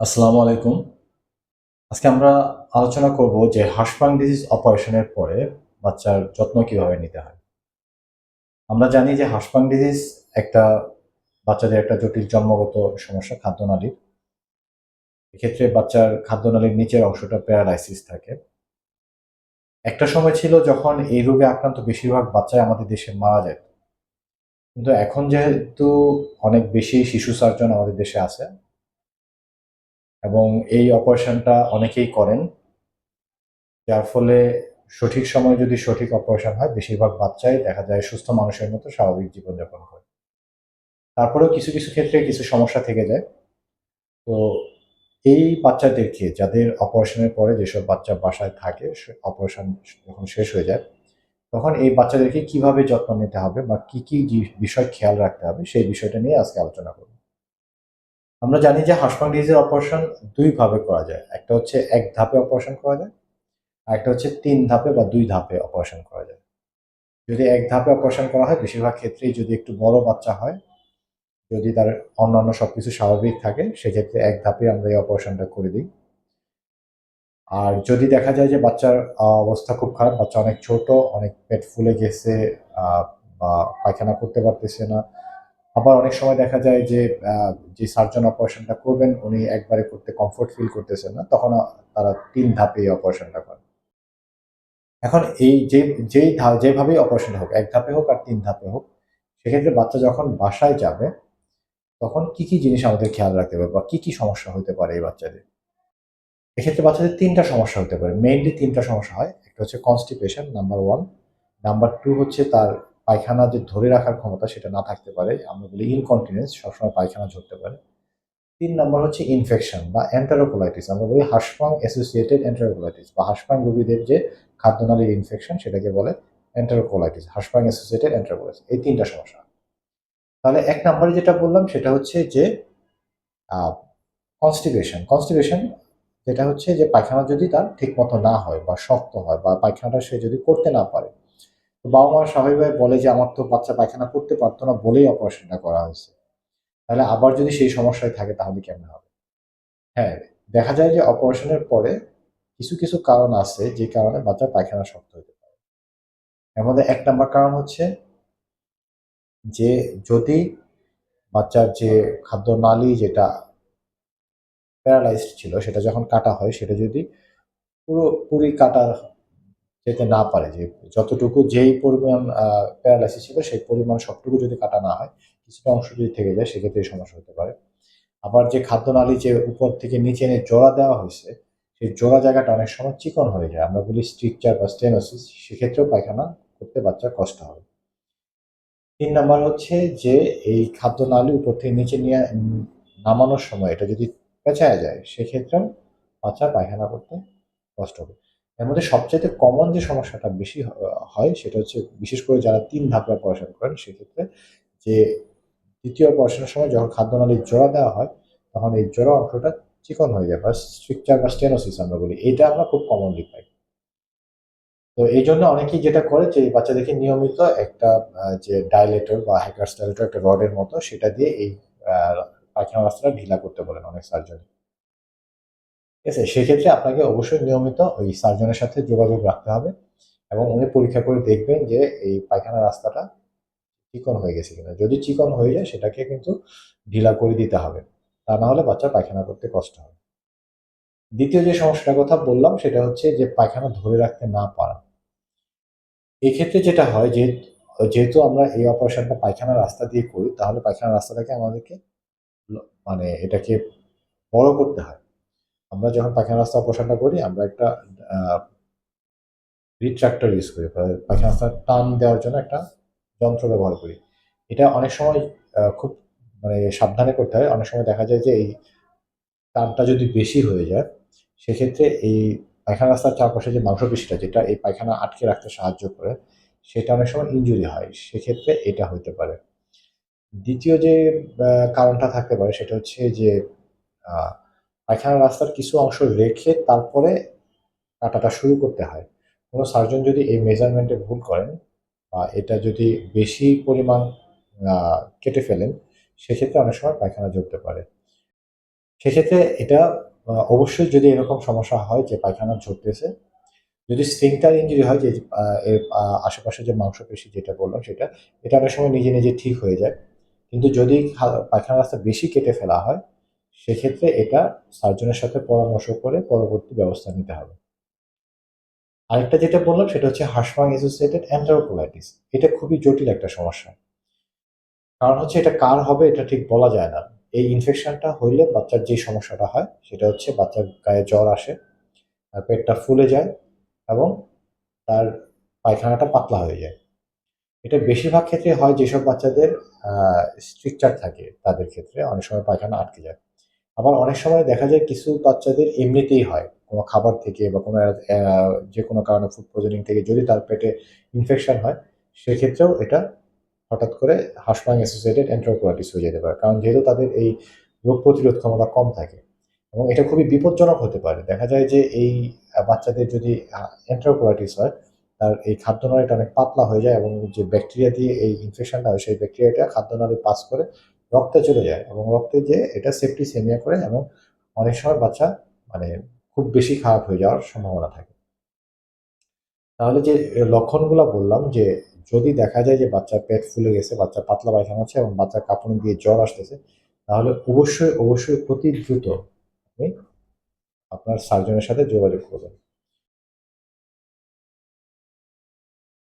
আসসালামু আলাইকুম। আজকে আমরা আলোচনা করব যে হাসপাং ডিজিজ অপারেশনের পরে বাচ্চার যত্ন কীভাবে নিতে হয়। আমরা জানি যে হাসপাং ডিজিজ একটা বাচ্চাদের একটা জটিল জন্মগত সমস্যা, খাদ্যনালীর। এক্ষেত্রে বাচ্চার খাদ্যনালীর নিচের অংশটা প্যারালাইসিস থাকে। একটা সময় ছিল যখন এই রোগে আক্রান্ত বেশিরভাগ বাচ্চাই আমাদের দেশে মারা যায় কিন্তু এখন যেহেতু অনেক বেশি শিশু সার্জন আমাদের দেশে আছে এবং এই অপারেশনটা অনেকেই করেন, যার ফলে সঠিক সময় যদি সঠিক অপারেশন হয়, বেশিরভাগ বাচ্চাই দেখা যায় সুস্থ মানুষের মতো স্বাভাবিক জীবনযাপন করে। তারপরেও কিছু কিছু ক্ষেত্রে কিছু সমস্যা থেকে যায়। তো এই বাচ্চাদেরকে, যাদের অপারেশনের পরে যেসব বাচ্চা বাসায় থাকে অপারেশন যখন শেষ হয়ে যায়, তখন এই বাচ্চাদেরকে কীভাবে যত্ন নিতে হবে বা কি কি বিষয় খেয়াল রাখতে হবে, সেই বিষয়টা নিয়ে আজকে আলোচনা করব। আমরা জানি যে হাসপাং অপারেশন দুই ভাবে করা যায়। একটা হচ্ছে এক ধাপে অপারেশন করা যায়, আর একটা হচ্ছে তিন ধাপে বা দুই ধাপে অপারেশন করা যায়। যদি এক ধাপে অপারেশন করা হয়, বেশিরভাগ ক্ষেত্রেই যদি একটু বড় বাচ্চা হয়, যদি তার অন্যান্য সব কিছু স্বাভাবিক থাকে, সেক্ষেত্রে এক ধাপে আমরা এই অপারেশনটা করে দিই। আর যদি দেখা যায় যে বাচ্চার অবস্থা খুব খারাপ, বাচ্চা অনেক ছোট, অনেক পেট ফুলে গেছে বা পায়খানা করতে পারতেছে না আবার অনেক সময় দেখা যায় যে যে সার্জন অপারেশনটা করবেন, উনি একবারে করতে কমফোর্ট ফিল করতেছেন না, তখন তারা তিন ধাপে এই অপারেশনটা করেন। এখন এই যে যেই যেভাবেই অপারেশন হোক, এক ধাপে হোক আর তিন ধাপে হোক, সেক্ষেত্রে বাচ্চা যখন বাসায় যাবে, তখন কি কি জিনিস আমাদের খেয়াল রাখতে হবে বা কি কি সমস্যা হতে পারে এই বাচ্চাদের? এক্ষেত্রে বাচ্চাদের তিনটা সমস্যা হতে পারে। মেইনলি তিনটা সমস্যা হয়। একটা হচ্ছে constipation number one number two হচ্ছে তার পায়খানা যে ধরে রাখার ক্ষমতা সেটা না থাকতে পারে, আমরা বলি ইনকন্টিনেন্স সবসময় পায়খানা ঝরতে পারে। তিন নম্বর হচ্ছে ইনফেকশন বা এন্টারোকোলাইটিস আমরা বলি হাসপাং অ্যাসোসিয়েটেড এন্টারোকোলাইটিস বা হাসপাং রোগীদের যে খাদ্যনালীর ইনফেকশন সেটাকে বলে এন্টারোকোলাইটিস হাসপাং অ্যাসোসিয়েটেড এন্টারোকোলাইটিস এই তিনটা সমস্যা। তাহলে এক নম্বরে যেটা বললাম সেটা হচ্ছে যে কনস্টিপেশন কনস্টিপেশন যেটা হচ্ছে যে পায়খানা যদি তার ঠিক মতো না হয় বা শক্ত হয় বা পায়খানাটা সে যদি করতে না পারে তো বাবা মা স্বাভাবিকভাবে বলে যে, আমার তো বাচ্চা পায়খানা করতে পারতো না বলেই অপারেশনটা করা হয়েছে। তাহলে আবার যদি সেই সমস্যায় থাকে, তাহলে কেমন হবে? হ্যাঁ দেখা যায় যে অপারেশনের পরে কিছু কিছু কারণ আছে যে কারণে বাচ্চার পায়খানা শক্ত হতে পারে। এর মধ্যে এক নম্বর কারণ হচ্ছে যে, যদি বাচ্চার যে খাদ্য নালী যেটা প্যারালাইজড ছিল, সেটা যখন কাটা হয়, সেটা যদি পুরোপুরি কাটা যেতে না পারে, যে যতটুকু যেই পরিমাণ প্যারালাইসিস ছিল সেই পরিমাণ সবটুকু যদি কাটা না হয়, কিছুটা অংশ যদি থেকে যায়, সেক্ষেত্রে সমস্যা হতে পারে। আবার যে খাদ্যনালী যে উপর থেকে নিচে এনে জোড়া দেওয়া হয়েছে, সেই জোড়া জায়গাটা অনেক সময় চিকন হয়ে যায়। আমরা বলি স্ট্রিকচার বা স্টেনোসিস সেক্ষেত্রেও পায়খানা করতে বাচ্চার কষ্ট হবে। তিন নাম্বার হচ্ছে যে এই খাদ্যনালী উপর থেকে নিচে নিয়ে নামানোর সময় এটা যদি পেঁচায় যায়, সেক্ষেত্রেও বাচ্চা পায়খানা করতে কষ্ট হবে। এর মধ্যে সবচাইতে কমন যে সমস্যাটা বেশি হয় সেটা হচ্ছে বিশেষ করে যারা তিন ধাপে অপারেশন করেন, সেক্ষেত্রে যে দ্বিতীয় অপারেশনের সময় যখন খাদ্য খাদ্যনালীর জোড়া দেওয়া হয়, তখন এই জোড়া অংশটা চিকন হয়ে যায় বা স্ট্রিকচার বা স্টেনোসিস আমরা বলি। এটা আমরা খুব কমনলি পাই। তো এই জন্য অনেকেই যেটা করে যে এই বাচ্চাদেরকে নিয়মিত একটা যে ডাইলেটর বা হ্যাকার্স ডাইলেটর একটা রডের মতো সেটা দিয়ে এই পায়খানা রাস্তাটা ঢিলা করতে বলেন অনেক সার্জন ঠিক আছে? সেক্ষেত্রে আপনাকে অবশ্যই নিয়মিত ওই সার্জনের সাথে যোগাযোগ রাখতে হবে এবং উনি পরীক্ষা করে দেখবেন যে এই পায়খানা রাস্তাটা চিকন হয়ে গেছে কিনা। যদি চিকন হয়ে যায়, সেটাকে কিন্তু ঢিলা করে দিতে হবে। তা না হলে বাচ্চা পায়খানা করতে কষ্ট হবে দ্বিতীয় যে সমস্যাটার কথা বললাম, সেটা হচ্ছে যে পায়খানা ধরে রাখতে না পারা। এক্ষেত্রে যেটা হয় যে, যেহেতু আমরা এই অপারেশনটা পায়খানা রাস্তা দিয়ে করি, তাহলে পায়খানা রাস্তাটাকে আমাদেরকে মানে এটাকে বড় করতে হয়। আমরা যখন পায়খানা রাস্তা অপারেশনটা করি, আমরা একটা রিট্রাক্টর ইউজ করি। পায়খানা রাস্তা টান দেওয়ার জন্য একটা যন্ত্র ব্যবহার করি। এটা অনেক সময় খুব মানে সাবধানে করতে হয়। অনেক সময় দেখা যায় যে এই টানটা যদি বেশি হয়ে যায়, সেক্ষেত্রে এই পায়খানা রাস্তার চারপাশে যে মাংসপেশিটা, যেটা এই পায়খানা আটকে রাখতে সাহায্য করে, সেটা অনেক সময় ইনজুরি হয়। সেক্ষেত্রে এটা হতে পারে। দ্বিতীয় যে কারণটা থাকতে পারে, সেটা হচ্ছে যে পায়খানা রাস্তার কিছু অংশ রেখে তারপরে কাটাটা শুরু করতে হয়। কোনো সার্জন যদি এই মেজারমেন্টে ভুল করেন বা এটা যদি বেশি পরিমাণ কেটে ফেলেন, সেক্ষেত্রে অনেক সময় পায়খানা জমতে পারে। সেক্ষেত্রে এটা অবশ্যই যদি এরকম সমস্যা হয় যে পায়খানা ঝরতেছে যদি স্ফিংটার ইঞ্জুরি হয় যে এর আশেপাশে যে মাংসপেশি যেটা বললাম সেটা, এটা অনেক সময় নিজে নিজে ঠিক হয়ে যায়। কিন্তু যদি পায়খানা রাস্তা বেশি কেটে ফেলা হয় সেক্ষেত্রে এটা সার্জনের সাথে পরামর্শ করে পরবর্তী ব্যবস্থা নিতে হবে। আরেকটা যেটা বললাম সেটা হচ্ছে হাসপাং অ্যাসোসিয়েটেড অ্যান্টারোকোলাইটিস এটা খুবই জটিল একটা সমস্যা। কারণ হচ্ছে এটা কার হবে এটা ঠিক বলা যায় না। এই ইনফেকশনটা হইলে বাচ্চার যে সমস্যাটা হয় সেটা হচ্ছে বাচ্চার গায়ে জ্বর আসে, তার পেটটা ফুলে যায় এবং তার পায়খানাটা পাতলা হয়ে যায়। এটা বেশিরভাগ ক্ষেত্রে হয় যেসব বাচ্চাদের স্ট্রিকচার থাকে তাদের ক্ষেত্রে। অনেক সময় পায়খানা আটকে যায়। আবার অনেক সময় দেখা যায় কিছু বাচ্চাদের এমনিতেই হয়, কোনো খাবার থেকে বা কোনো যে কোনো কারণে ফুড পয়জনিং থেকে যদি তার পেটে ইনফেকশন হয়, সেক্ষেত্রেও এটা হঠাৎ করে হাসপাং অ্যাসোসিয়েটেড এন্টারোকোলাইটিস হয়ে যেতে পারে। কারণ যেহেতু তাদের এই রোগ প্রতিরোধ ক্ষমতা কম থাকে এবং এটা খুবই বিপজ্জনক হতে পারে। দেখা যায় যে এই বাচ্চাদের যদি এন্টারোকোলাইটিস হয়, তার এই খাদ্যনালীটা অনেক পাতলা হয়ে যায় এবং যে ব্যাকটেরিয়া দিয়ে এই ইনফেকশনটা হয়, সেই ব্যাকটেরিয়াটা খাদ্যনালী পাস করে রক্তে চলে যায় এবং রক্তে যে এটা সেপ্টিসেমিয়া করে এবং অনেক সময় বাচ্চা মানে খুব বেশি খারাপ হয়ে যাওয়ার সম্ভাবনা থাকে। তাহলে যে লক্ষণগুলো বললাম যে যদি দেখা যায় যে বাচ্চার পেট ফুলে গেছে, বাচ্চা পাতলা পায়খানা হচ্ছে এবং বাচ্চার কাপড় দিয়ে জ্বর আসতেছে, তাহলে অবশ্যই অবশ্যই অতি দ্রুত আপনি আপনার সার্জনের সাথে যোগাযোগ করবেন।